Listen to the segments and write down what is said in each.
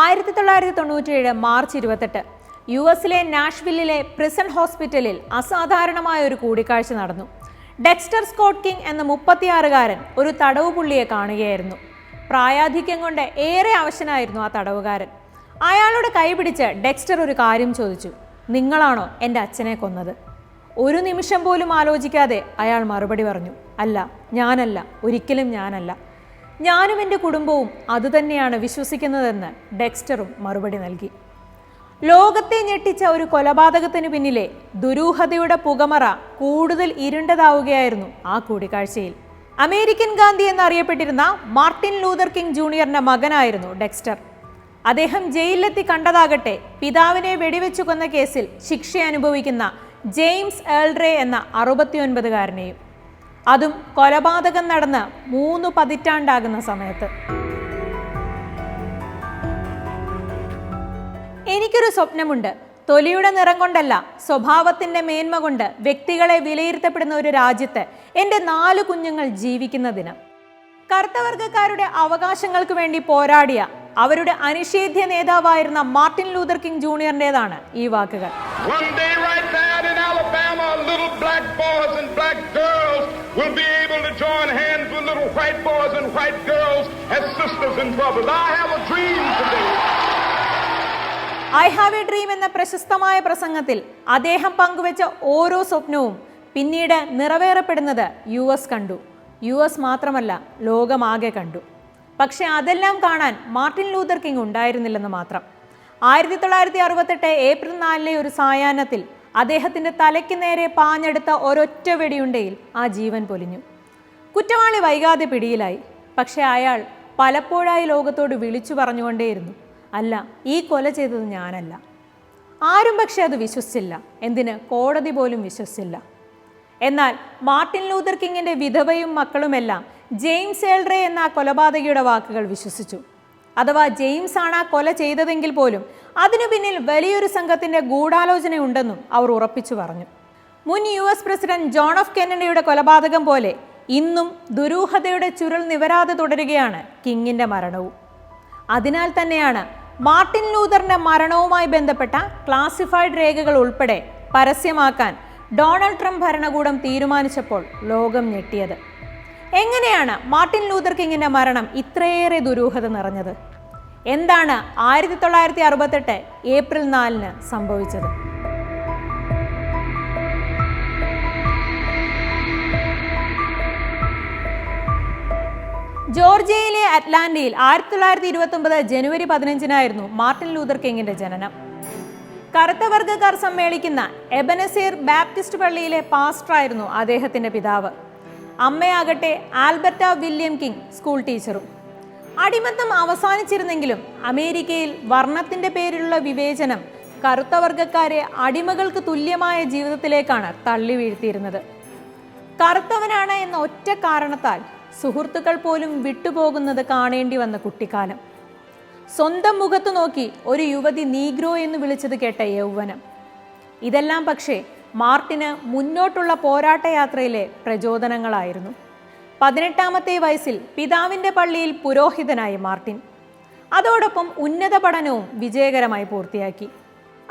ആയിരത്തി തൊള്ളായിരത്തി തൊണ്ണൂറ്റിയേഴ് മാർച്ച് ഇരുപത്തെട്ട്. യു എസിലെ നാഷ്വില്ലിലെ പ്രിസൺ ഹോസ്പിറ്റലിൽ അസാധാരണമായ ഒരു കൂടിക്കാഴ്ച നടന്നു. ഡെക്സ്റ്റർ സ്കോട്ട് കിങ് എന്ന മുപ്പത്തിയാറുകാരൻ ഒരു തടവ് പുള്ളിയെ കാണുകയായിരുന്നു. പ്രായാധിക്യം കൊണ്ട് ഏറെ അവശനായിരുന്നു ആ തടവുകാരൻ. അയാളുടെ കൈപിടിച്ച് ഡെക്സ്റ്റർ ഒരു കാര്യം ചോദിച്ചു. നിങ്ങളാണോ എന്റെ അച്ഛനെ കൊന്നത്? ഒരു നിമിഷം പോലും ആലോചിക്കാതെ അയാൾ മറുപടി പറഞ്ഞു. അല്ല ഞാനല്ല. ഒരിക്കലും ഞാനല്ല. ഞാനും എന്റെ കുടുംബവും അതുതന്നെയാണ് വിശ്വസിക്കുന്നതെന്ന് ഡെക്സ്റ്ററും മറുപടി നൽകി. ലോകത്തെ ഞെട്ടിച്ച ഒരു കൊലപാതകത്തിന് പിന്നിലെ ദുരൂഹതയുടെ പുകമറ കൂടുതൽ ഇരുണ്ടതാവുകയായിരുന്നു ആ കൂടിക്കാഴ്ചയിൽ. അമേരിക്കൻ ഗാന്ധി എന്നറിയപ്പെട്ടിരുന്ന മാർട്ടിൻ ലൂതർ കിങ് ജൂനിയറിന്റെ മകനായിരുന്നു ഡെക്സ്റ്റർ. അദ്ദേഹം ജയിലിലെത്തി കണ്ടതാകട്ടെ പിതാവിനെ വെടിവെച്ചു കൊന്ന കേസിൽ ശിക്ഷ അനുഭവിക്കുന്ന ജെയിംസ് ഏൾഡ്രേ എന്ന അറുപത്തിയൊൻപതുകാരനെയും. അതും കൊലപാതകം നടന്ന് മൂന്ന് പതിറ്റാണ്ടാകുന്ന സമയത്ത്. എനിക്കൊരു സ്വപ്നമുണ്ട്. തൊലിയുടെ നിറം കൊണ്ടല്ല സ്വഭാവത്തിന്റെ മേന്മ കൊണ്ട് വ്യക്തികളെ വിലയിരുത്തപ്പെടുന്ന ഒരു രാജ്യത്ത് എന്റെ നാല് കുഞ്ഞുങ്ങൾ ജീവിക്കുന്ന ദിനം കറുത്തവർഗക്കാരുടെ അവകാശങ്ങൾക്ക് വേണ്ടി പോരാടിയ അവരുടെ അനിഷേധ്യ നേതാവായിരുന്ന മാർട്ടിൻ ലൂതർ കിങ് ജൂനിയറിന്റെതാണ് ഈ വാക്കുകൾ. Will be able to join hands with little white boys and white girls as sisters and brothers. I have a dream today. I have a dream എന്ന പ്രശസ്തമായ പ്രസംഗത്തിൽ അദ്ദേഹം പങ്കുവച്ച ഓരോ സ്വപ്നവും പിന്നീട് നിറവേറപ്പെടുന്നത് യു എസ് കണ്ടു യു എസ് മാത്രമല്ല ലോകമാകെ കണ്ടു പക്ഷേ അതെല്ലാം കാണാൻ മാർട്ടിൻ ലൂതർ കിങ് ഉണ്ടായിരുന്നില്ലെന്ന് മാത്രം ആയിരത്തി തൊള്ളായിരത്തി അറുപത്തെട്ട് ഏപ്രിൽ നാലിലെ ഒരു സായാഹ്നത്തിൽ അദ്ദേഹത്തിന്റെ തലയ്ക്ക് നേരെ പാഞ്ഞെടുത്ത ഒരൊറ്റ വെടിയുണ്ടയിൽ ആ ജീവൻ പൊലിഞ്ഞു. കുറ്റവാളി വൈകാതെ പിടിയിലായി. പക്ഷേ അയാൾ പലപ്പോഴായി ലോകത്തോട് വിളിച്ചു പറഞ്ഞുകൊണ്ടേയിരുന്നു. അല്ല ഈ കൊല ചെയ്തത് ഞാനല്ല. ആരും പക്ഷേ അത് വിശ്വസിച്ചില്ല. എന്തിന്? കോടതി പോലും വിശ്വസിച്ചില്ല. എന്നാൽ മാർട്ടിൻ ലൂതർ കിങ്ങിന്റെ വിധവയും മക്കളുമെല്ലാം ജെയിംസ് ഏൾഡ്രെ എന്ന കൊലപാതകിയുടെ വാക്കുകൾ വിശ്വസിച്ചു. അഥവാ ജെയിംസ് ആണ് ആ കൊല ചെയ്തതെങ്കിൽ പോലും അതിനു പിന്നിൽ വലിയൊരു സംഘത്തിന്റെ ഗൂഢാലോചനയുണ്ടെന്നും അവർ ഉറപ്പിച്ചു പറഞ്ഞു. മുൻ U S president John F കെന്നഡിയുടെ കൊലപാതകം പോലെ ഇന്നും ദുരൂഹതയുടെ ചുരുൾ നിവരാതെ തുടരുകയാണ് കിങ്ങിന്റെ മരണവും. അതിനാൽ തന്നെയാണ് മാർട്ടിൻ ലൂതറിന്റെ മരണവുമായി ബന്ധപ്പെട്ട ക്ലാസിഫൈഡ് രേഖകൾ ഉൾപ്പെടെ പരസ്യമാക്കാൻ ഡൊണാൾഡ് ട്രംപ് ഭരണകൂടം തീരുമാനിച്ചപ്പോൾ ലോകം ഞെട്ടിയത്. എങ്ങനെയാണ് മാർട്ടിൻ ലൂതർ കിങ്ങിന്റെ മരണം ഇത്രയേറെ ദുരൂഹത നിറഞ്ഞത്? എന്താണ് ആയിരത്തി തൊള്ളായിരത്തി അറുപത്തെട്ട് ഏപ്രിൽ നാലിന് സംഭവിച്ചത്? ജോർജിയയിലെ അറ്റ്ലാന്റയിൽ ആയിരത്തി തൊള്ളായിരത്തി ഇരുപത്തി ഒമ്പത് ജനുവരി പതിനഞ്ചിനായിരുന്നു മാർട്ടിൻ ലൂതർ കിങ്ങിന്റെ ജനനം. കറുത്ത വർഗക്കാർ സമ്മേളിക്കുന്ന എബനസീർ ബാപ്റ്റിസ്റ്റ് പള്ളിയിലെ പാസ്റ്ററായിരുന്നു അദ്ദേഹത്തിന്റെ പിതാവ്. അമ്മയാകട്ടെ ആൽബർട്ട വില്യം കിങ് സ്കൂൾ ടീച്ചറും. അടിമത്തം അവസാനിച്ചിരുന്നെങ്കിലും അമേരിക്കയിൽ വർണത്തിന്റെ പേരിലുള്ള വിവേചനം കറുത്ത വർഗക്കാരെ അടിമകൾക്ക് തുല്യമായ ജീവിതത്തിലേക്കാണ് തള്ളി വീഴ്ത്തിയിരുന്നത്. കറുത്തവനാണ് എന്ന ഒറ്റ കാരണത്താൽ സുഹൃത്തുക്കൾ പോലും വിട്ടുപോകുന്നത് കാണേണ്ടി വന്ന കുട്ടിക്കാലം. സ്വന്തം മുഖത്ത് നോക്കി ഒരു യുവതി നീഗ്രോ എന്ന് വിളിച്ചത് കേട്ട യൗവനം. ഇതെല്ലാം പക്ഷേ മാർട്ടിന് മുന്നോട്ടുള്ള പോരാട്ടയാത്രയിലെ പ്രചോദനങ്ങളായിരുന്നു. പതിനെട്ടാമത്തെ വയസ്സിൽ പിതാവിന്റെ പള്ളിയിൽ പുരോഹിതനായി മാർട്ടിൻ. അതോടൊപ്പം ഉന്നത പഠനവും വിജയകരമായി പൂർത്തിയാക്കി.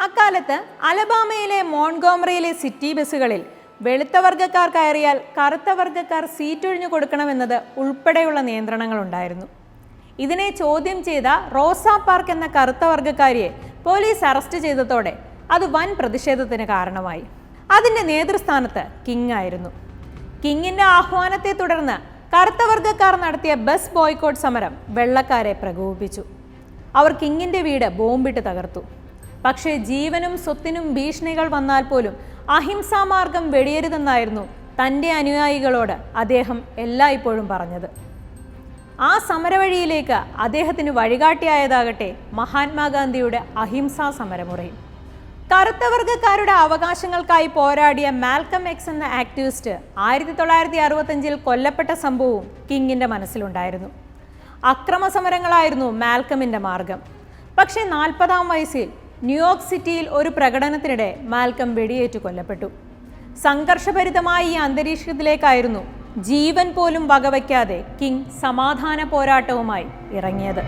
അക്കാലത്ത് അലബാമയിലെ മോൺഗോമറിയിലെ സിറ്റി ബസ്സുകളിൽ വെളുത്ത വർഗക്കാർ കയറിയാൽ കറുത്ത വർഗക്കാർ സീറ്റൊഴിഞ്ഞു കൊടുക്കണമെന്നത് ഉൾപ്പെടെയുള്ള നിയന്ത്രണങ്ങളുണ്ടായിരുന്നു. ഇതിനെ ചോദ്യം ചെയ്ത റോസ പാർക്ക് എന്ന കറുത്ത വർഗക്കാരിയെ പോലീസ് അറസ്റ്റ് ചെയ്തതോടെ അത് വൻ പ്രതിഷേധത്തിന് കാരണമായി. അതിന്റെ നേതൃസ്ഥാനത്ത് കിങ് ആയിരുന്നു. കിങ്ങിന്റെ ആഹ്വാനത്തെ തുടർന്ന് കറുത്ത വർഗക്കാർ നടത്തിയ ബസ് ബോയ്ക്കോട്ട് സമരം വെള്ളക്കാരെ പ്രകോപിപ്പിച്ചു. അവർ കിങ്ങിന്റെ വീട് ബോംബിട്ട് തകർത്തു. പക്ഷേ ജീവനും സ്വത്തിനും ഭീഷണികൾ വന്നാൽ പോലും അഹിംസാമാർഗം വെടിയരുതെന്നായിരുന്നു തന്റെ അനുയായികളോട് അദ്ദേഹം എല്ലായ്പ്പോഴും പറഞ്ഞത്. ആ സമരവഴിയിലേക്ക് അദ്ദേഹത്തിന് വഴികാട്ടിയായതാകട്ടെ മഹാത്മാഗാന്ധിയുടെ അഹിംസാ സമരമുറയും കറുത്ത വർഗക്കാരുടെ അവകാശങ്ങൾക്കായി പോരാടിയ മാൽക്കം എക്സ് എന്ന ആക്ടിവിസ്റ്റ് ആയിരത്തി തൊള്ളായിരത്തി അറുപത്തഞ്ചിൽ കൊല്ലപ്പെട്ട സംഭവവും കിങ്ങിന്റെ മനസ്സിലുണ്ടായിരുന്നു. അക്രമ സമരങ്ങളായിരുന്നു മാൽക്കമിന്റെ മാർഗം. പക്ഷേ നാൽപ്പതാം വയസ്സിൽ ന്യൂയോർക്ക് സിറ്റിയിൽ ഒരു പ്രകടനത്തിനിടെ മാൽക്കം വെടിയേറ്റ് കൊല്ലപ്പെട്ടു. സംഘർഷഭരിതമായ ഈ അന്തരീക്ഷത്തിലേക്കായിരുന്നു ജീവൻ പോലും വകവയ്ക്കാതെ കിങ് സമാധാന പോരാട്ടവുമായി ഇറങ്ങിയത്.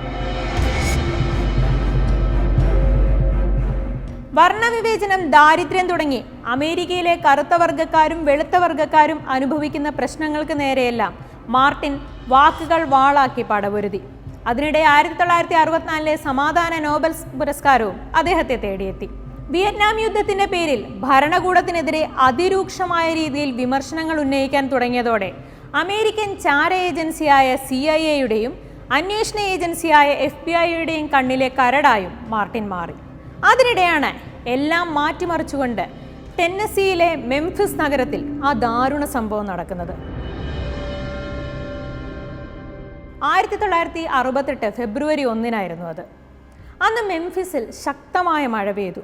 വർണവിവേചനം ദാരിദ്ര്യം തുടങ്ങി. അമേരിക്കയിലെ കറുത്ത വർഗക്കാരും വെളുത്ത വർഗക്കാരും അനുഭവിക്കുന്ന പ്രശ്നങ്ങൾക്ക് നേരെയെല്ലാം മാർട്ടിൻ വാക്കുകൾ വാളാക്കി പടപൊരുതി. അതിനിടെ ആയിരത്തി തൊള്ളായിരത്തി അറുപത്തിനാലിലെ സമാധാന നോബൽ പുരസ്കാരവും അദ്ദേഹത്തെ തേടിയെത്തി. വിയറ്റ്നാം യുദ്ധത്തിന്റെ പേരിൽ ഭരണകൂടത്തിനെതിരെ അതിരൂക്ഷമായ രീതിയിൽ വിമർശനങ്ങൾ ഉന്നയിക്കാൻ തുടങ്ങിയതോടെ അമേരിക്കൻ ചാര ഏജൻസിയായ സി ഐ എയുടെയും അന്വേഷണ ഏജൻസിയായ എഫ് ബി ഐയുടെയും കണ്ണിലെ കരടായും മാർട്ടിൻ മാറി. അതിനിടെയാണ് എല്ലാം മാറ്റിമറിച്ചുകൊണ്ട് ടെന്നസിയിലെ മെംഫിസ് നഗരത്തിൽ ആ ദാരുണ സംഭവം നടക്കുന്നത്. ആയിരത്തി തൊള്ളായിരത്തി അറുപത്തെട്ട് ഫെബ്രുവരി ഒന്നിനായിരുന്നു അത്. അന്ന് മെംഫിസിൽ ശക്തമായ മഴ പെയ്തു.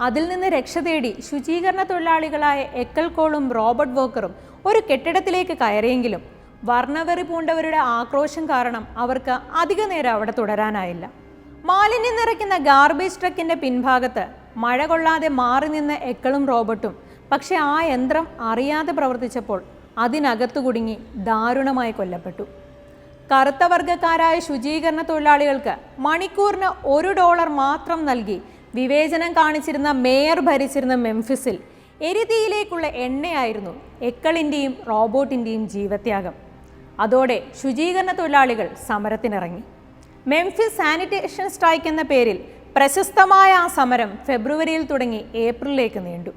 അതിൽ നിന്ന് രക്ഷ തേടി ശുചീകരണ തൊഴിലാളികളായ എക്കൽകോളും റോബർട്ട് വോക്കറും ഒരു കെട്ടിടത്തിലേക്ക് കയറിയെങ്കിലും വർണവെറി പൂണ്ടവരുടെ ആക്രോശം കാരണം അവർക്ക് അധിക നേരം അവിടെ തുടരാനായില്ല. മാലിന്യം നിറയ്ക്കുന്ന ഗാർബേജ് ട്രക്കിന്റെ പിൻഭാഗത്ത് മഴ കൊള്ളാതെ മാറി നിന്ന എക്കളും റോബർട്ടും പക്ഷെ ആ യന്ത്രം അറിയാതെ പ്രവർത്തിച്ചപ്പോൾ അതിനകത്തു കുടുങ്ങി ദാരുണമായി കൊല്ലപ്പെട്ടു. കറുത്ത വർഗക്കാരായ ശുചീകരണ തൊഴിലാളികൾക്ക് മണിക്കൂറിന് ഒരു ഡോളർ മാത്രം നൽകി വിവേചനം കാണിച്ചിരുന്ന മേയർ ഭരിച്ചിരുന്ന മെംഫിസിൽ എരിതിയിലേക്കുള്ള എണ്ണയായിരുന്നു എക്കളിന്റെയും റോബോട്ടിന്റെയും ജീവത്യാഗം. അതോടെ ശുചീകരണ തൊഴിലാളികൾ സമരത്തിനിറങ്ങി. മെംഫിസ് സാനിറ്റേഷൻ സ്ട്രൈക്ക് എന്ന പേരിൽ പ്രശസ്തമായ ആ സമരം ഫെബ്രുവരിയിൽ തുടങ്ങി ഏപ്രിലിലേക്ക് നീണ്ടു.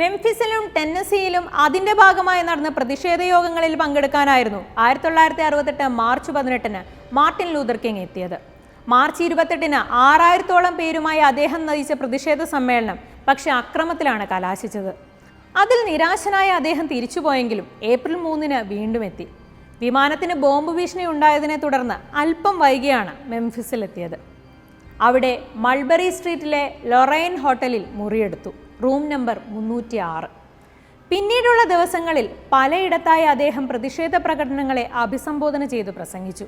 മെംഫിസിലും ടെന്നസിയിലും അതിന്റെ ഭാഗമായി നടന്ന പ്രതിഷേധ യോഗങ്ങളിൽ പങ്കെടുക്കാനായിരുന്നു ആയിരത്തി തൊള്ളായിരത്തി അറുപത്തെട്ട് മാർച്ച് പതിനെട്ടിന് മാർട്ടിൻ ലൂതർ കിങ് എത്തിയത്. മാർച്ച് ഇരുപത്തെട്ടിന് ആറായിരത്തോളം പേരുമായി അദ്ദേഹം നയിച്ച പ്രതിഷേധ സമ്മേളനം പക്ഷെ അക്രമത്തിലാണ് കലാശിച്ചത്. അതിൽ നിരാശനായ അദ്ദേഹം തിരിച്ചുപോയെങ്കിലും ഏപ്രിൽ മൂന്നിന് വീണ്ടും എത്തി. വിമാനത്തിന് ബോംബ് ഭീഷണി ഉണ്ടായതിനെ തുടർന്ന് അല്പം വൈകിയാണ് മെംഫിസിലെത്തിയത്. അവിടെ മൾബറി സ്ട്രീറ്റിലെ ലൊറൈൻ ഹോട്ടലിൽ മുറിയെടുത്തു. റൂം നമ്പർ മുന്നൂറ്റി ആറ് പിന്നീടുള്ള ദിവസങ്ങളിൽ പലയിടത്തായി അദ്ദേഹം പ്രതിഷേധ പ്രകടനങ്ങളെ അഭിസംബോധന ചെയ്തു പ്രസംഗിച്ചു.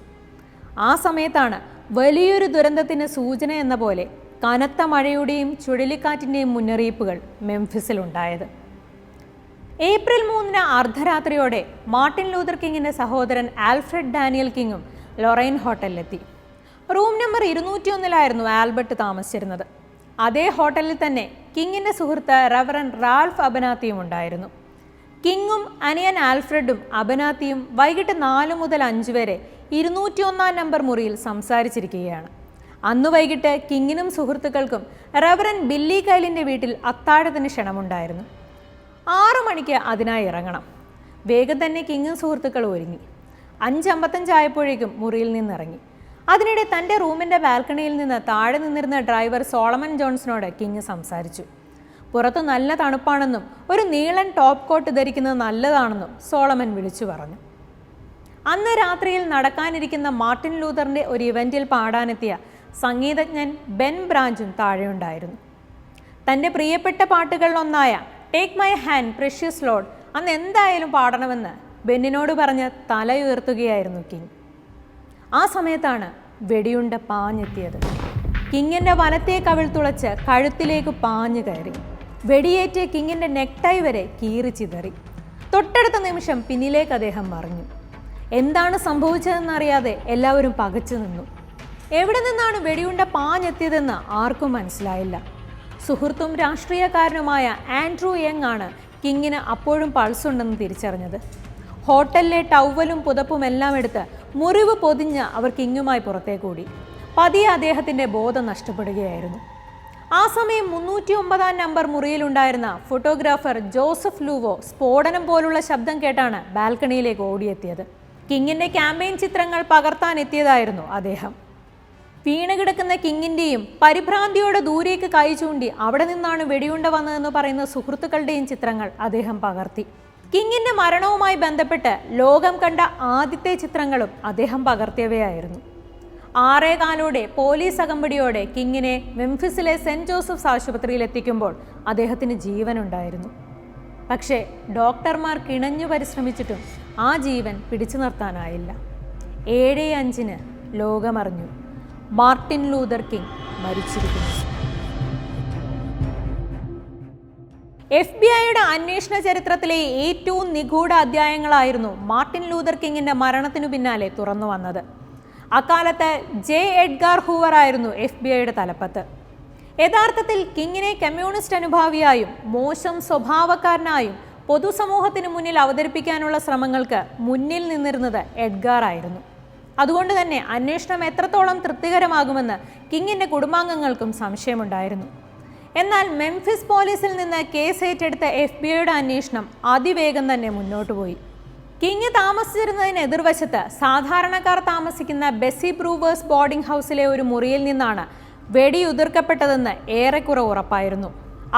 ആ സമയത്താണ് വലിയൊരു ദുരന്തത്തിന് സൂചന എന്ന പോലെ കനത്ത മഴയുടെയും ചുഴലിക്കാറ്റിന്റെയും മുന്നറിയിപ്പുകൾ മെംഫിസിലുണ്ടായത്. ഏപ്രിൽ മൂന്നിന് അർദ്ധരാത്രിയോടെ മാർട്ടിൻ ലൂതർ കിങ്ങിന്റെ സഹോദരൻ ആൽഫ്രഡ് ഡാനിയൽ കിങ്ങും ലൊറൈൻ ഹോട്ടലിലെത്തി. റൂം നമ്പർ ഇരുന്നൂറ്റി ഒന്നിലായിരുന്നു ആൽബർട്ട് താമസിച്ചിരുന്നത്. അതേ ഹോട്ടലിൽ തന്നെ കിങ്ങിന്റെ സുഹൃത്ത് റവറൻ റാൽഫ് അബനാത്തിയും ഉണ്ടായിരുന്നു. കിങ്ങും അനിയൻ ആൽഫ്രഡും അബനാത്തിയും വൈകിട്ട് നാല് മുതൽ അഞ്ച് വരെ ഇരുന്നൂറ്റി ഒന്നാം നമ്പർ മുറിയിൽ സംസാരിച്ചിരിക്കുകയാണ്. അന്ന് വൈകിട്ട് കിങ്ങിനും സുഹൃത്തുക്കൾക്കും റവറൻ ബില്ലി കൈലിന്റെ വീട്ടിൽ അത്താഴത്തിന് ക്ഷണമുണ്ടായിരുന്നു. ആറു മണിക്ക് അതിനായി ഇറങ്ങണം. വേഗം തന്നെ കിങ്ങും സുഹൃത്തുക്കളും ഒരുങ്ങി. അഞ്ചമ്പത്തഞ്ചായപ്പോഴേക്കും മുറിയിൽ നിന്നിറങ്ങി. അതിനിടെ തന്റെ റൂമിന്റെ ബാൽക്കണിയിൽ നിന്ന് താഴെ നിന്നിരുന്ന ഡ്രൈവർ സോളമൻ ജോൺസിനോട് കിങ് സംസാരിച്ചു. പുറത്ത് നല്ല തണുപ്പാണെന്നും ഒരു നീളൻ ടോപ്പ് കോട്ട് ധരിക്കുന്നത് നല്ലതാണെന്നും സോളമൻ വിളിച്ചു പറഞ്ഞു. അന്ന് രാത്രിയിൽ നടക്കാനിരിക്കുന്ന മാർട്ടിൻ ലൂതറിന്റെ ഒരു ഇവന്റിൽ പാടാനെത്തിയ സംഗീതജ്ഞൻ ബെൻ ബ്രാഞ്ചും താഴെയുണ്ടായിരുന്നു. തന്റെ പ്രിയപ്പെട്ട പാട്ടുകളിലൊന്നായ take my hand precious Lord അന്ന് എന്തായാലും പാടണമെന്ന് ബെന്നിനോട് പറഞ്ഞ് തലയുയർത്തുകയായിരുന്നു കിങ്. ആ സമയത്താണ് വെടിയുണ്ട പാഞ്ഞെത്തിയത്. കിങ്ങിന്റെ വലത്തേ കവിൾ തുളച്ച് കഴുത്തിലേക്ക് പാഞ്ഞു കയറി. വെടിയേറ്റ് കിങ്ങിന്റെ നെക്ടൈ വരെ കീറി ചിതറി. തൊട്ടടുത്ത നിമിഷം പിന്നിലേക്ക് അദ്ദേഹം മറിഞ്ഞു. എന്താണ് സംഭവിച്ചതെന്നറിയാതെ എല്ലാവരും പകച്ചു നിന്നു. എവിടെ നിന്നാണ് വെടിയുണ്ട പാഞ്ഞെത്തിയതെന്ന് ആർക്കും മനസ്സിലായില്ല. സുഹൃത്തും രാഷ്ട്രീയക്കാരനുമായ ആൻഡ്രൂ യങ് ആണ് കിങ്ങിന് അപ്പോഴും പൾസ് ഉണ്ടെന്ന് തിരിച്ചറിഞ്ഞത്. ഹോട്ടലിലെ ടവലും പുതപ്പും എല്ലാം എടുത്ത് മുറിവ് പൊതിഞ്ഞ് അവർ കിങ്ങുമായി പുറത്തേക്കൂടി പതിയെ അദ്ദേഹത്തിന്റെ ബോധം നഷ്ടപ്പെടുകയായിരുന്നു. ആ സമയം മുന്നൂറ്റി ഒമ്പതാം നമ്പർ മുറിയിലുണ്ടായിരുന്ന ഫോട്ടോഗ്രാഫർ ജോസഫ് ലൂവോ സ്ഫോടനം പോലുള്ള ശബ്ദം കേട്ടാണ് ബാൽക്കണിയിലേക്ക് ഓടിയെത്തിയത്. കിങ്ങിന്റെ ക്യാമ്പയിൻ ചിത്രങ്ങൾ പകർത്താൻ എത്തിയതായിരുന്നു അദ്ദേഹം. വീണ് കിടക്കുന്ന കിങ്ങിന്റെയും പരിഭ്രാന്തിയോടെ ദൂരേക്ക് കൈ ചൂണ്ടി അവിടെ നിന്നാണ് വെടിയുണ്ട വന്നതെന്ന് പറയുന്ന സുഹൃത്തുക്കളുടെയും ചിത്രങ്ങൾ അദ്ദേഹം പകർത്തി. കിങ്ങിന്റെ മരണവുമായി ബന്ധപ്പെട്ട് ലോകം കണ്ട ആദ്യത്തെ ചിത്രങ്ങളും അദ്ദേഹം പകർത്തിയവയായിരുന്നു. ആറേകാലോടെ പോലീസ് അകമ്പടിയോടെ കിങ്ങിനെ മെംഫിസിലെ സെന്റ് ജോസഫ്സ് ആശുപത്രിയിൽ എത്തിക്കുമ്പോൾ അദ്ദേഹത്തിന് ജീവനുണ്ടായിരുന്നു. പക്ഷേ ഡോക്ടർമാർ കിണഞ്ഞു പരിശ്രമിച്ചിട്ടും ആ ജീവൻ പിടിച്ചു നിർത്താനായില്ല. ഏഴ് അഞ്ചിന് ലോകമറിഞ്ഞു. മാർട്ടിൻ ലൂതർ കിങ് മരിച്ചിരിക്കുന്നു. എഫ് ബി ഐയുടെ അന്വേഷണ ചരിത്രത്തിലെ ഏറ്റവും നിഗൂഢ അധ്യായങ്ങളായിരുന്നു മാർട്ടിൻ ലൂതർ കിങ്ങിന്റെ മരണത്തിനു പിന്നാലെ തുറന്നു വന്നത്. അക്കാലത്ത് ജെ എഡ്ഗാർ ഹൂവർ ആയിരുന്നു എഫ് ബി ഐയുടെ തലപ്പത്ത്. യഥാർത്ഥത്തിൽ കിങ്ങിനെ കമ്മ്യൂണിസ്റ്റ് അനുഭാവിയായും മോശം സ്വഭാവക്കാരനായും പൊതുസമൂഹത്തിന് മുന്നിൽ അവതരിപ്പിക്കാനുള്ള ശ്രമങ്ങൾക്ക് മുന്നിൽ നിന്നിരുന്നത് എഡ്ഗാർ ആയിരുന്നു. അതുകൊണ്ട് തന്നെ അന്വേഷണം എത്രത്തോളം തൃപ്തികരമാകുമെന്ന് കിങ്ങിന്റെ കുടുംബാംഗങ്ങൾക്കും സംശയമുണ്ടായിരുന്നു. എന്നാൽ മെംഫിസ് പോലീസിൽ നിന്ന് കേസ് ഏറ്റെടുത്ത എഫ് ബി ഐയുടെ അന്വേഷണം അതിവേഗം തന്നെ മുന്നോട്ട് പോയി. കിങ് താമസിച്ചിരുന്നതിന് എതിർവശത്ത് സാധാരണക്കാർ താമസിക്കുന്ന ബെസി പ്രൂവേഴ്സ് ബോർഡിംഗ് ഹൗസിലെ ഒരു മുറിയിൽ നിന്നാണ് വെടിയുതിർക്കപ്പെട്ടതെന്ന് ഏറെക്കുറെ ഉറപ്പായിരുന്നു.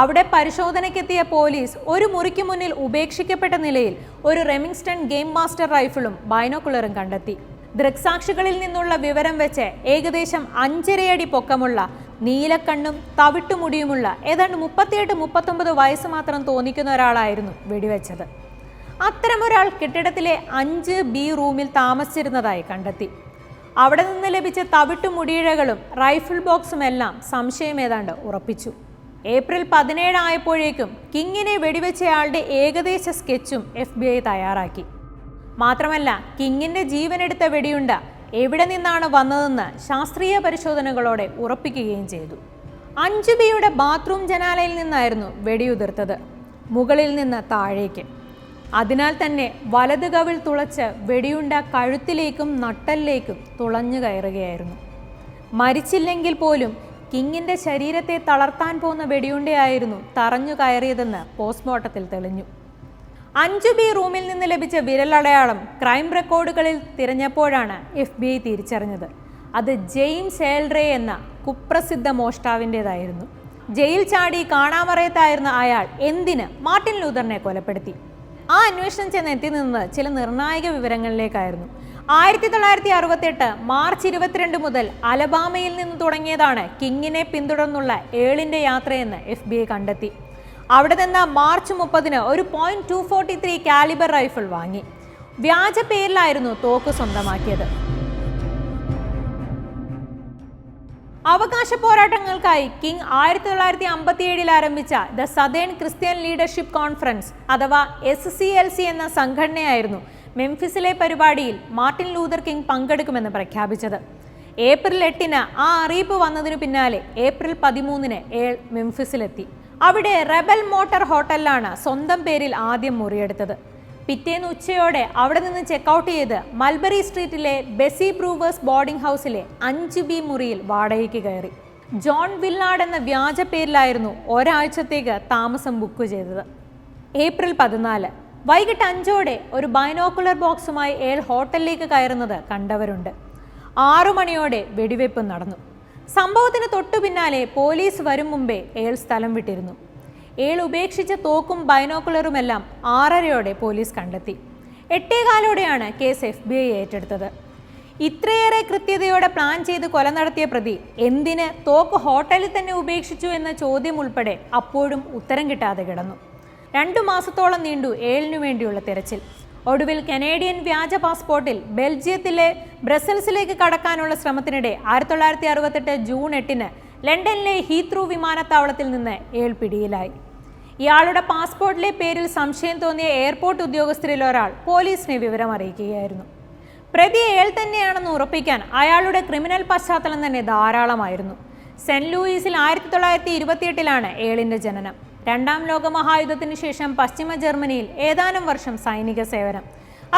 അവിടെ പരിശോധനയ്ക്കെത്തിയ പോലീസ് ഒരു മുറിക്ക് മുന്നിൽ ഉപേക്ഷിക്കപ്പെട്ട നിലയിൽ ഒരു റെമിങ്സ്റ്റൺ ഗെയിം മാസ്റ്റർ റൈഫിളും ബൈനോക്കുലറും കണ്ടെത്തി. ദൃക്സാക്ഷികളിൽ നിന്നുള്ള വിവരം വെച്ച് ഏകദേശം അഞ്ചരയടി പൊക്കമുള്ള നീലക്കണ്ണും തവിട്ടുമുടിയുമുള്ള ഏതാണ്ട് മുപ്പത്തിയെട്ട് മുപ്പത്തൊമ്പത് വയസ്സ് മാത്രം തോന്നിക്കുന്ന ഒരാളായിരുന്നു വെടിവെച്ചത്. അത്തരമൊരാൾ കെട്ടിടത്തിലെ അഞ്ച് ബി റൂമിൽ താമസിച്ചിരുന്നതായി കണ്ടെത്തി. അവിടെ നിന്ന് ലഭിച്ച തവിട്ടുമുടിയിഴകളും റൈഫിൾ ബോക്സും എല്ലാം സംശയം ഏതാണ്ട് ഉറപ്പിച്ചു. ഏപ്രിൽ പതിനേഴ് ആയപ്പോഴേക്കും കിങ്ങിനെ വെടിവെച്ചയാളുടെ ഏകദേശ സ്കെച്ചും എഫ് തയ്യാറാക്കി. മാത്രമല്ല കിങ്ങിന്റെ ജീവനെടുത്ത വെടിയുണ്ട എവിടെ നിന്നാണ് വന്നതെന്ന് ശാസ്ത്രീയ പരിശോധനകളോടെ ഉറപ്പിക്കുകയും ചെയ്തു. അഞ്ചു ബിയുടെ ബാത്റൂം ജനാലയിൽ നിന്നായിരുന്നു വെടിയുതിർത്തത് മുകളിൽ നിന്ന് താഴേക്ക്. അതിനാൽ തന്നെ വലത് കവിൾ തുളച്ച് വെടിയുണ്ട കഴുത്തിലേക്കും നട്ടലിലേക്കും തുളഞ്ഞു കയറുകയായിരുന്നു. മരിച്ചില്ലെങ്കിൽ പോലും കിങ്ങിന്റെ ശരീരത്തെ തളർത്താൻ പോകുന്ന വെടിയുണ്ടയായിരുന്നു തറഞ്ഞു കയറിയതെന്ന് പോസ്റ്റ്മോർട്ടത്തിൽ തെളിഞ്ഞു. അഞ്ചു ബി റൂമിൽ നിന്ന് ലഭിച്ച വിരലടയാളം ക്രൈം റെക്കോർഡുകളിൽ തിരഞ്ഞപ്പോഴാണ് എഫ് ബി ഐ തിരിച്ചറിഞ്ഞത്. അത് ജെയിംസ് ഏൽറേ എന്ന കുപ്രസിദ്ധ മോഷ്ടാവിന്റെതായിരുന്നു. ജയിൽ ചാടി കാണാമറയത്തായിരുന്ന അയാൾ എന്തിന് മാർട്ടിൻ ലൂതറിനെ കൊലപ്പെടുത്തി? ആ അന്വേഷണം ചെന്ന് എത്തി നിന്നത് ചില നിർണായക വിവരങ്ങളിലേക്കായിരുന്നു. ആയിരത്തി തൊള്ളായിരത്തി അറുപത്തെട്ട് മാർച്ച് ഇരുപത്തിരണ്ട് മുതൽ അലബാമയിൽ നിന്ന് തുടങ്ങിയതാണ് കിങ്ങിനെ പിന്തുടർന്നുള്ള ഏളിന്റെ യാത്രയെന്ന് എഫ് കണ്ടെത്തി. അവിടെ നിന്ന് മാർച്ച് മുപ്പതിന് ഒരു point two forty three calibre rifle വാങ്ങി. വ്യാജ പേരിലായിരുന്നു തോക്ക് സ്വന്തമാക്കിയത്. അവകാശ പോരാട്ടങ്ങൾക്കായി കിങ് ആയിരത്തി തൊള്ളായിരത്തി അമ്പത്തി ഏഴിൽ ആരംഭിച്ച the Southern Christian Leadership Conference അഥവാ എസ് സി എൽ സി എന്ന സംഘടനയായിരുന്നു മെംഫിസിലെ പരിപാടിയിൽ മാർട്ടിൻ ലൂതർ കിങ് പങ്കെടുക്കുമെന്ന് പ്രഖ്യാപിച്ചത്. ഏപ്രിൽ എട്ടിന് ആ അറിയിപ്പ് വന്നതിനു പിന്നാലെ ഏപ്രിൽ പതിമൂന്നിന് ഏൾ മെംഫിസിലെത്തി. അവിടെ റെബൽ മോട്ടർ ഹോട്ടലിലാണ് സ്വന്തം പേരിൽ ആദ്യം മുറിയെടുത്തത്. പിറ്റേന്ന് ഉച്ചയോടെ അവിടെ നിന്ന് ചെക്കൗട്ട് ചെയ്ത് മൽബറി സ്ട്രീറ്റിലെ ബെസി ബ്രൂവേഴ്സ് ബോർഡിംഗ് ഹൗസിലെ അഞ്ച് ബി മുറിയിൽ വാടകയ്ക്ക് കയറി. ജോൺ വില്ലാഡ് എന്ന വ്യാജ പേരിലായിരുന്നു ഒരാഴ്ചത്തേക്ക് താമസം ബുക്ക് ചെയ്തത്. ഏപ്രിൽ പതിനാല്. വൈകിട്ട് അഞ്ചോടെ ഒരു ബൈനോക്കുലർ ബോക്സുമായി ഏൾ ഹോട്ടലിലേക്ക് കയറുന്നത് കണ്ടവരുണ്ട്. ആറു മണിയോടെ വെടിവെപ്പ് നടന്നു. സംഭവത്തിന് തൊട്ടു പിന്നാലെ പോലീസ് വരും മുമ്പേ ഏൾ സ്ഥലം വിട്ടിരുന്നു. ഏൾ ഉപേക്ഷിച്ച തോക്കും ബൈനോക്കുലറുമെല്ലാം ആറരയോടെ പോലീസ് കണ്ടെത്തി. എട്ടേകാലോടെയാണ് കേസ് എഫ് ബി ഐ ഏറ്റെടുത്തത്. ഇത്രയേറെ കൃത്യതയോടെ പ്ലാൻ ചെയ്ത് കൊല നടത്തിയ പ്രതി എന്തിന് തോക്ക് ഹോട്ടലിൽ തന്നെ ഉപേക്ഷിച്ചു എന്ന ചോദ്യം ഉൾപ്പെടെ അപ്പോഴും ഉത്തരം കിട്ടാതെ കിടന്നു. രണ്ടു മാസത്തോളം നീണ്ടു ഏളിനു വേണ്ടിയുള്ള തിരച്ചിൽ. ഒടുവിൽ കനേഡിയൻ വ്യാജ പാസ്പോർട്ടിൽ ബെൽജിയത്തിലെ ബ്രസൽസിലേക്ക് കടക്കാനുള്ള ശ്രമത്തിനിടെ ആയിരത്തി തൊള്ളായിരത്തി അറുപത്തെട്ട് ജൂൺ എട്ടിന് ലണ്ടനിലെ ഹീത്രൂ വിമാനത്താവളത്തിൽ നിന്ന് ഏൽപിടിയിലായി ഇയാളുടെ പാസ്പോർട്ടിലെ പേരിൽ സംശയം തോന്നിയ എയർപോർട്ട് ഉദ്യോഗസ്ഥരിൽ ഒരാൾ പോലീസിനെ വിവരം അറിയിക്കുകയായിരുന്നു. പ്രതി ഏൾ തന്നെയാണെന്ന് ഉറപ്പിക്കാൻ അയാളുടെ ക്രിമിനൽ പശ്ചാത്തലം തന്നെ ധാരാളമായിരുന്നു. സെന്റ് ലൂയിസിൽ ആയിരത്തി തൊള്ളായിരത്തി ഇരുപത്തിയെട്ടിലാണ് ഏളിന്റെ ജനനം. രണ്ടാം ലോകമഹായുദ്ധത്തിന് ശേഷം പശ്ചിമ ജർമ്മനിയിൽ ഏതാനും വർഷം സൈനിക സേവനം.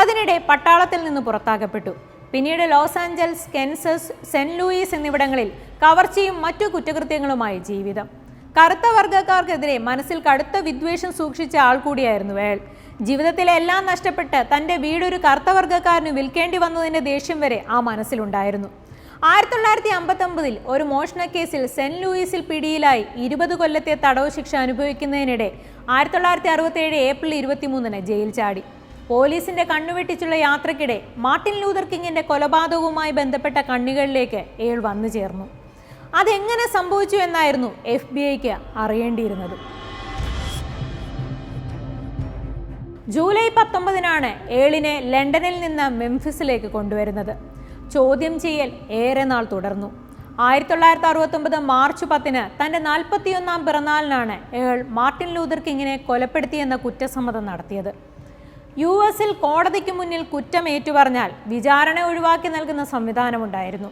അതിനിടെ പട്ടാളത്തിൽ നിന്ന് പുറത്താക്കപ്പെട്ടു. പിന്നീട് Los Angeles Kansas Saint Louis എന്നിവിടങ്ങളിൽ കവർച്ചയും മറ്റു കുറ്റകൃത്യങ്ങളുമായി ജീവിതം. കറുത്ത വർഗക്കാർക്കെതിരെ മനസ്സിൽ കടുത്ത വിദ്വേഷം സൂക്ഷിച്ച ആൾ കൂടിയായിരുന്നു അയാൾ. ജീവിതത്തിലെ എല്ലാം നഷ്ടപ്പെട്ട് തന്റെ വീടൊരു കറുത്ത വർഗക്കാരന് വിൽക്കേണ്ടി വന്നതിന്റെ ദേഷ്യം വരെ ആ മനസ്സിലുണ്ടായിരുന്നു. ആയിരത്തി തൊള്ളായിരത്തി അമ്പത്തൊമ്പതിൽ ഒരു മോഷണക്കേസിൽ സെന്റ് ലൂയിസിൽ പിടിയിലായി ഇരുപത് കൊല്ലത്തെ തടവ് ശിക്ഷ അനുഭവിക്കുന്നതിനിടെ ആയിരത്തി തൊള്ളായിരത്തി അറുപത്തേഴ് ഏപ്രിൽ ഇരുപത്തിമൂന്നിന് ജയിൽ ചാടി. പോലീസിന്റെ കണ്ണുവെട്ടിച്ചുള്ള യാത്രക്കിടെ മാർട്ടിൻ ലൂതർ കിങ്ങിന്റെ കൊലപാതകവുമായി ബന്ധപ്പെട്ട കണ്ണികളിലേക്ക് ഏൾ വന്നു ചേർന്നു. അതെങ്ങനെ സംഭവിച്ചു എന്നായിരുന്നു എഫ് ബി ഐക്ക് അറിയേണ്ടിയിരുന്നത്. ജൂലൈ പത്തൊമ്പതിനാണ് ഏളിനെ ലണ്ടനിൽ നിന്ന് മെംഫിസിലേക്ക് കൊണ്ടുവരുന്നത്. ചോദ്യം ചെയ്യൽ ഏറെ നാൾ തുടർന്നു. ആയിരത്തി തൊള്ളായിരത്തി അറുപത്തൊമ്പത് മാർച്ച് പത്തിന് തന്റെ നാൽപ്പത്തിയൊന്നാം പിറന്നാളിനാണ് ഏൾ മാർട്ടിൻ ലൂതർ കിങ്ങിനെ കൊലപ്പെടുത്തിയെന്ന കുറ്റസമ്മതം നടത്തിയത്. യു എസിൽ കോടതിക്ക് മുന്നിൽ കുറ്റം ഏറ്റുപറഞ്ഞാൽ വിചാരണ ഒഴിവാക്കി നൽകുന്ന സംവിധാനമുണ്ടായിരുന്നു.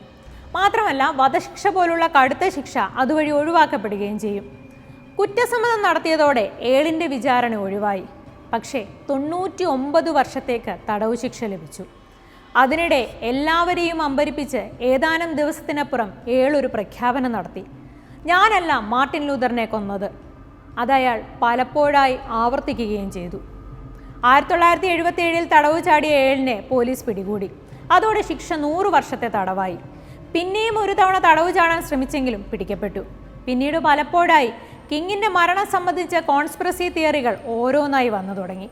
മാത്രമല്ല വധശിക്ഷ പോലുള്ള കടുത്ത ശിക്ഷ അതുവഴി ഒഴിവാക്കപ്പെടുകയും ചെയ്യും. കുറ്റസമ്മതം നടത്തിയതോടെ ഏളിന്റെ വിചാരണ ഒഴിവായി. പക്ഷേ തൊണ്ണൂറ്റി ഒമ്പത് വർഷത്തേക്ക് തടവ് ശിക്ഷ ലഭിച്ചു. അതിനിടെ എല്ലാവരെയും അമ്പരിപ്പിച്ച് ഏതാനും ദിവസത്തിനപ്പുറം ഏളൊരു പ്രഖ്യാപനം നടത്തി. ഞാനല്ല മാർട്ടിൻ ലൂതറിനെ കൊന്നത്. അതയാൾ പലപ്പോഴായി ആവർത്തിക്കുകയും ചെയ്തു. ആയിരത്തി തൊള്ളായിരത്തി എഴുപത്തി ഏഴിൽ തടവ് ചാടിയ ഏഴിനെ പോലീസ് പിടികൂടി. അതോടെ ശിക്ഷ നൂറ് വർഷത്തെ തടവായി. പിന്നെയും ഒരു തവണ തടവ് ചാടാൻ ശ്രമിച്ചെങ്കിലും പിടിക്കപ്പെട്ടു. പിന്നീട് പലപ്പോഴായി കിങ്ങിന്റെ മരണം സംബന്ധിച്ച കോൺസ്പിറസി തിയറികൾ ഓരോന്നായി വന്നു തുടങ്ങി.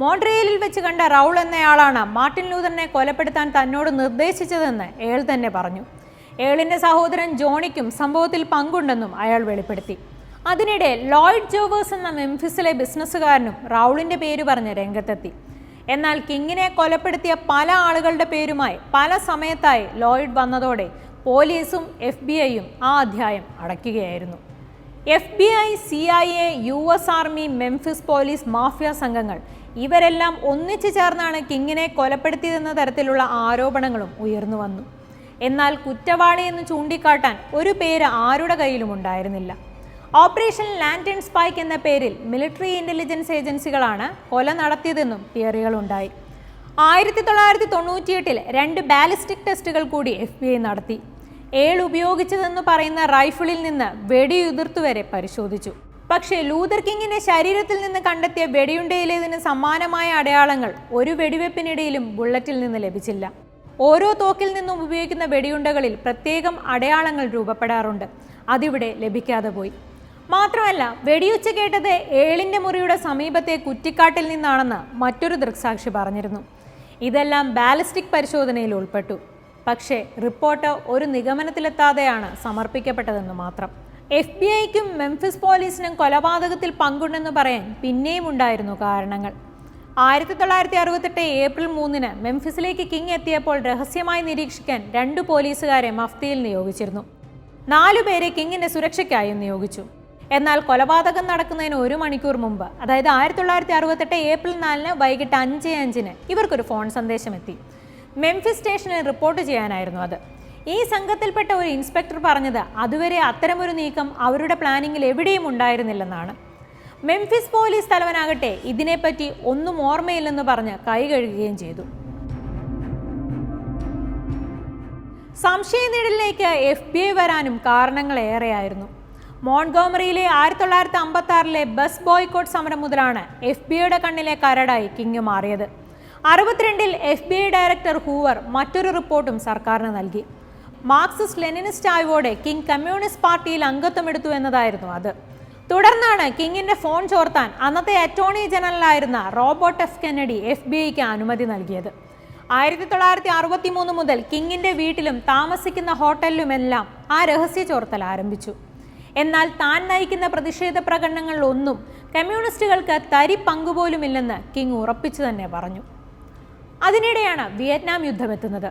മോൺട്രിയലിൽ വെച്ച് കണ്ട റൗൾ എന്നയാളാണ് മാർട്ടിൻ ലൂതറിനെ കൊലപ്പെടുത്താൻ തന്നോട് നിർദ്ദേശിച്ചതെന്ന് ഏൾ തന്നെ പറഞ്ഞു. ഏളിന്റെ സഹോദരൻ ജോണിക്കും സംഭവത്തിൽ പങ്കുണ്ടെന്നും അയാൾ വെളിപ്പെടുത്തി. അതിനിടെ ലോയിഡ് ജോവേഴ്സ് എന്ന മെംഫിസിലെ ബിസിനസ്സുകാരനും റൗളിന്റെ പേര് പറഞ്ഞ് രംഗത്തെത്തി. എന്നാൽ കിങ്ങിനെ കൊലപ്പെടുത്തിയ പല ആളുകളുടെ പേരുമായി പല സമയത്തായി ലോയിഡ് വന്നതോടെ പോലീസും എഫ് ബി ഐയും ആ അധ്യായം അടയ്ക്കുകയായിരുന്നു. F B I C I A U S army Memphis police mafia സംഘങ്ങൾ ഇവരെല്ലാം ഒന്നിച്ചു ചേർന്നാണ് കിങ്ങിനെ കൊലപ്പെടുത്തിയതെന്ന തരത്തിലുള്ള ആരോപണങ്ങളും ഉയർന്നു വന്നു. എന്നാൽ കുറ്റവാളി എന്ന് ചൂണ്ടിക്കാട്ടാൻ ഒരു പേര് ആരുടെ കയ്യിലും ഉണ്ടായിരുന്നില്ല. ഓപ്പറേഷൻ ലാൻഡൻ സ്പൈക്ക് എന്ന പേരിൽ മിലിറ്ററി ഇന്റലിജൻസ് ഏജൻസികളാണ് കൊല നടത്തിയതെന്നും തിയറികളുണ്ടായി. ആയിരത്തി തൊള്ളായിരത്തി തൊണ്ണൂറ്റിയെട്ടിൽ രണ്ട് ബാലിസ്റ്റിക് ടെസ്റ്റുകൾ കൂടി എഫ് ബി ഐ നടത്തി. ഏൾ ഉപയോഗിച്ചതെന്ന് പറയുന്ന റൈഫിളിൽ നിന്ന് വെടിയുതിർത്തുവരെ പരിശോധിച്ചു. പക്ഷേ ലൂതർ കിങ്ങിന്റെ ശരീരത്തിൽ നിന്ന് കണ്ടെത്തിയ വെടിയുണ്ടയിലേതിന് സമാനമായ അടയാളങ്ങൾ ഒരു വെടിവെപ്പിനിടയിലും ബുള്ളറ്റിൽ നിന്ന് ലഭിച്ചില്ല. ഓരോ തോക്കിൽ നിന്നും ഉപയോഗിക്കുന്ന വെടിയുണ്ടകളിൽ പ്രത്യേകം അടയാളങ്ങൾ രൂപപ്പെടാറുണ്ട്. അതിവിടെ ലഭിക്കാതെ പോയി. മാത്രമല്ല വെടിയുച്ച കേട്ടത് ഏളിന്റെ മുറിയുടെ സമീപത്തെ കുറ്റിക്കാട്ടിൽ നിന്നാണെന്ന് മറ്റൊരു ദൃക്സാക്ഷി പറഞ്ഞിരുന്നു. ഇതെല്ലാം ബാലിസ്റ്റിക് പരിശോധനയിൽ ഉൾപ്പെട്ടു. പക്ഷേ റിപ്പോർട്ട് ഒരു നിഗമനത്തിലെത്താതെയാണ് സമർപ്പിക്കപ്പെട്ടതെന്ന് മാത്രം. എഫ് ബി ഐക്കും മെംഫിസ് പോലീസിനും കൊലപാതകത്തിൽ പങ്കുണ്ടെന്ന് പറയാൻ പിന്നെയും ഉണ്ടായിരുന്നു കാരണങ്ങൾ. ആയിരത്തി തൊള്ളായിരത്തി അറുപത്തെട്ട് ഏപ്രിൽ മൂന്നിന് മെംഫിസിലേക്ക് കിങ് എത്തിയപ്പോൾ രഹസ്യമായി നിരീക്ഷിക്കാൻ രണ്ട് പോലീസുകാരെ മഫ്തിയിൽ നിയോഗിച്ചിരുന്നു. നാലുപേരെ കിങ്ങിന്റെ സുരക്ഷയ്ക്കായും നിയോഗിച്ചു. എന്നാൽ കൊലപാതകം നടക്കുന്നതിന് ഒരു മണിക്കൂർ മുമ്പ് അതായത് ആയിരത്തി തൊള്ളായിരത്തി അറുപത്തെട്ട് ഏപ്രിൽ നാലിന് വൈകിട്ട് അഞ്ച് അഞ്ചിന് ഇവർക്കൊരു ഫോൺ സന്ദേശം എത്തി മെംഫിസ് സ്റ്റേഷനിൽ റിപ്പോർട്ട് ചെയ്യാനായിരുന്നു അത്. ഈ സംഘത്തിൽപ്പെട്ട ഒരു ഇൻസ്പെക്ടർ പറഞ്ഞത് അതുവരെ അത്തരമൊരു നീക്കം അവരുടെ പ്ലാനിങ്ങിൽ എവിടെയും ഉണ്ടായിരുന്നില്ലെന്നാണ്. മെംഫിസ് പോലീസ് തലവനാകട്ടെ ഇതിനെപ്പറ്റി ഒന്നും ഓർമ്മയില്ലെന്ന് പറഞ്ഞ് കൈ കഴുകുകയും ചെയ്തു. സംശയനിഴലിലേക്ക് എഫ് ബി ഐ വരാനും കാരണങ്ങൾ ഏറെയായിരുന്നു. മോൺഗോമറിയിലെ ആയിരത്തി തൊള്ളായിരത്തി അമ്പത്തി ആറിലെ ബസ് ബോയ്ക്കോട്ട് സമരം മുതലാണ് എഫ് ബി ഐയുടെ കണ്ണിലെ കരടായി കിങ് മാറിയത്. അറുപത്തിരണ്ടിൽ F B I director Hoover മറ്റൊരു റിപ്പോർട്ടും സർക്കാരിന് നൽകി. മാർക്സിസ്റ്റ് ലെനിനിസ്റ്റ് ആയവോടെ കിങ് കമ്മ്യൂണിസ്റ്റ് പാർട്ടിയിൽ അംഗത്വം എടുത്തു എന്നതായിരുന്നു അത്. തുടർന്നാണ് കിങ്ങിന്റെ ഫോൺ ചോർത്താൻ അന്നത്തെ attorney ജനറലായിരുന്ന Robert F Kennedy F B ഐക്ക് അനുമതി നൽകിയത്. ആയിരത്തി തൊള്ളായിരത്തി അറുപത്തി മൂന്ന് മുതൽ കിങ്ങിന്റെ വീട്ടിലും താമസിക്കുന്ന ഹോട്ടലിലുമെല്ലാം ആ രഹസ്യ ചോർത്തൽ ആരംഭിച്ചു. എന്നാൽ താൻ നയിക്കുന്ന പ്രതിഷേധ പ്രകടനങ്ങളിലൊന്നും കമ്മ്യൂണിസ്റ്റുകൾക്ക് തരി പങ്കുപോലുമില്ലെന്ന് കിങ് ഉറപ്പിച്ചു തന്നെ പറഞ്ഞു. അതിനിടെയാണ് വിയറ്റ്നാം യുദ്ധം എത്തുന്നത്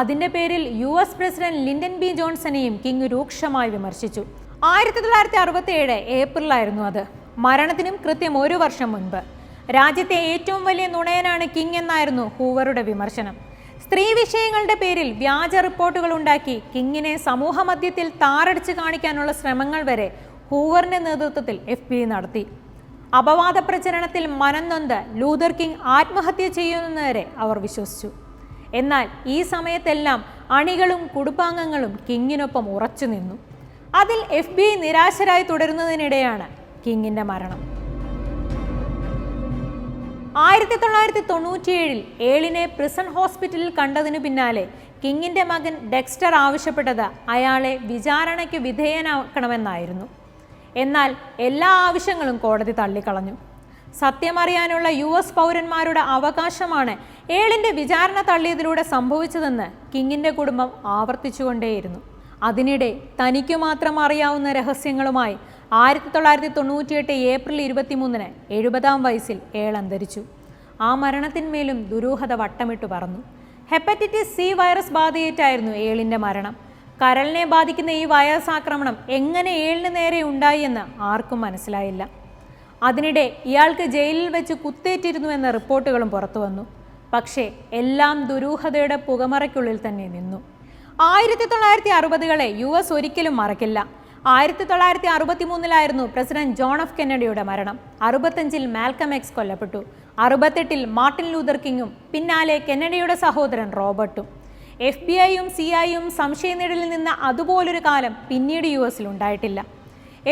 അതിന്റെ പേരിൽ U S president Lyndon B ജോൺസനെയും King രൂക്ഷമായി വിമർശിച്ചു. ആയിരത്തി തൊള്ളായിരത്തി അറുപത്തി ഏഴ് ഏപ്രിലായിരുന്നു അത്. മരണത്തിനും കൃത്യം ഒരു വർഷം മുൻപ്. രാജ്യത്തെ ഏറ്റവും വലിയ നുണയനാണ് കിങ് എന്നായിരുന്നു ഹൂവറുടെ വിമർശനം. സ്ത്രീ വിഷയങ്ങളുടെ പേരിൽ വ്യാജ റിപ്പോർട്ടുകൾ ഉണ്ടാക്കി കിങ്ങിനെ സമൂഹമധ്യത്തിൽ താറടിച്ച് കാണിക്കാനുള്ള ശ്രമങ്ങൾ വരെ ഹൂവറിന്റെ നേതൃത്വത്തിൽ എഫ് ബി നടത്തി. അപവാദ പ്രചരണത്തിൽ മനം നൊന്ത് ലൂതർ കിങ് ആത്മഹത്യ ചെയ്യുന്നവരെ അവർ വിശ്വസിച്ചു. എന്നാൽ ഈ സമയത്തെല്ലാം അണികളും കുടുംബാംഗങ്ങളും കിങ്ങിനൊപ്പം ഉറച്ചു നിന്നു. അതിൽ എഫ് ബി ഐ നിരാശരായി തുടരുന്നതിനിടെയാണ് കിങ്ങിന്റെ മരണം. ആയിരത്തി തൊള്ളായിരത്തി തൊണ്ണൂറ്റിയേഴിൽ ഏളിനെ പ്രിസൺ ഹോസ്പിറ്റലിൽ കണ്ടതിനു പിന്നാലെ കിങ്ങിന്റെ മകൻ ഡെക്സ്റ്റർ ആവശ്യപ്പെട്ടത് അയാളെ വിചാരണയ്ക്ക് വിധേയനാക്കണമെന്നായിരുന്നു. എന്നാൽ എല്ലാ ആവശ്യങ്ങളും കോടതി തള്ളിക്കളഞ്ഞു. സത്യമറിയാനുള്ള യു എസ് പൗരന്മാരുടെ അവകാശമാണ് ഏളിന്റെ വിചാരണ തള്ളിയതിലൂടെ സംഭവിച്ചതെന്ന് കിങ്ങിന്റെ കുടുംബം ആവർത്തിച്ചുകൊണ്ടേയിരുന്നു. അതിനിടെ തനിക്ക് മാത്രം അറിയാവുന്ന രഹസ്യങ്ങളുമായി ആയിരത്തി തൊള്ളായിരത്തി തൊണ്ണൂറ്റിയെട്ട് ഏപ്രിൽ ഇരുപത്തിമൂന്നിന് എഴുപതാം വയസ്സിൽ ഏൾ അന്തരിച്ചു. ആ മരണത്തിന്മേലും ദുരൂഹത വട്ടമിട്ടു പറന്നു. ഹെപ്പറ്റൈറ്റിസ് സി വൈറസ് ബാധയേറ്റായിരുന്നു ഏളിന്റെ മരണം. കരളിനെ ബാധിക്കുന്ന ഈ വൈറസ് ആക്രമണം എങ്ങനെ ഏളിന് നേരെ ഉണ്ടായി എന്ന് ആർക്കും മനസ്സിലായില്ല. അതിനിടെ ഇയാൾക്ക് ജയിലിൽ വെച്ച് കുത്തേറ്റിരുന്നു എന്ന റിപ്പോർട്ടുകളും പുറത്തു വന്നു. പക്ഷേ എല്ലാം ദുരൂഹതയുടെ പുകമറയ്ക്കുള്ളിൽ തന്നെ നിന്നു. ആയിരത്തി തൊള്ളായിരത്തി അറുപതുകളെ യു എസ് ഒരിക്കലും മറക്കില്ല. ആയിരത്തി തൊള്ളായിരത്തി അറുപത്തി മൂന്നിലായിരുന്നു പ്രസിഡന്റ് ജോൺ എഫ് കെന്നഡിയുടെ മരണം. അറുപത്തഞ്ചിൽ മാൽക്കം എക്സ് കൊല്ലപ്പെട്ടു. അറുപത്തെട്ടിൽ മാർട്ടിൻ ലൂതർ കിങ്ങും പിന്നാലെ കെന്നഡിയുടെ സഹോദരൻ റോബർട്ടും. എഫ് ബി ഐയും സി ഐയും സംശയനിഴലിൽ നിന്ന അതുപോലൊരു കാലം പിന്നീട് യു എസിൽ ഉണ്ടായിട്ടില്ല.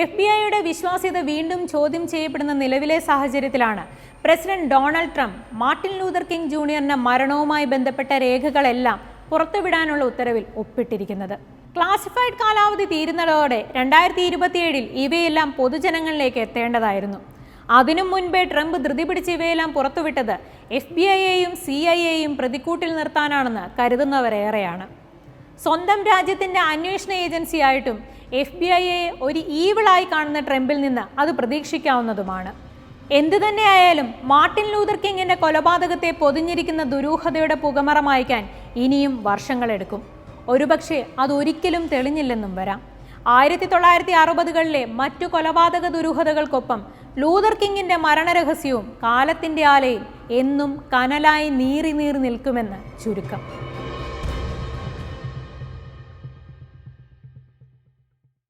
എഫ് ബി ഐയുടെ വിശ്വാസ്യത വീണ്ടും ചോദ്യം ചെയ്യപ്പെടുന്ന നിലവിലെ സാഹചര്യത്തിലാണ്. President Donald Trump Martin Luther King ജൂനിയറിന്റെ മരണവുമായി ബന്ധപ്പെട്ട രേഖകളെല്ലാം പുറത്തുവിടാനുള്ള ഉത്തരവിൽ ഒപ്പിട്ടിരിക്കുന്നത്. ക്ലാസിഫൈഡ് കാലാവധി തീരുന്നതോടെ രണ്ടായിരത്തി ഇരുപത്തിയേഴിൽ ഇവയെല്ലാം പൊതുജനങ്ങളിലേക്ക് എത്തേണ്ടതായിരുന്നു. അതിനു മുൻപേ ട്രംപ് ധൃതി പിടിച്ച് ഇവയെല്ലാം പുറത്തുവിട്ടത് എഫ് ബി ഐയെയും സി ഐ എയും പ്രതിക്കൂട്ടിൽ നിർത്താനാണെന്ന് കരുതുന്നവരേറെയാണ്. സ്വന്തം രാജ്യത്തിന്റെ അന്വേഷണ ഏജൻസിയായിട്ടും എഫ് ബി ഐയെ ഒരു ഈവിളായി കാണുന്ന ട്രംപിൽ നിന്ന് അത് പ്രതീക്ഷിക്കാവുന്നതുമാണ്. എന്തു തന്നെയായാലും മാർട്ടിൻ ലൂതർ കിങ്ങിന്റെ കൊലപാതകത്തെ പൊതിഞ്ഞിരിക്കുന്ന ദുരൂഹതയുടെ പുകമറ മായ്ക്കാൻ ഇനിയും വർഷങ്ങളെടുക്കും. ഒരുപക്ഷെ അതൊരിക്കലും തെളിഞ്ഞില്ലെന്നും വരാം. ആയിരത്തി തൊള്ളായിരത്തി അറുപതുകളിലെ മറ്റു കൊലപാതക ദുരൂഹതകൾക്കൊപ്പം ലൂതർ കിങ്ങിന്റെ മരണരഹസ്യവും കാലത്തിന്റെ ആലയിൽ എന്നും കനലായി നീറി നീറി നിൽക്കുമെന്ന് ചുരുക്കം.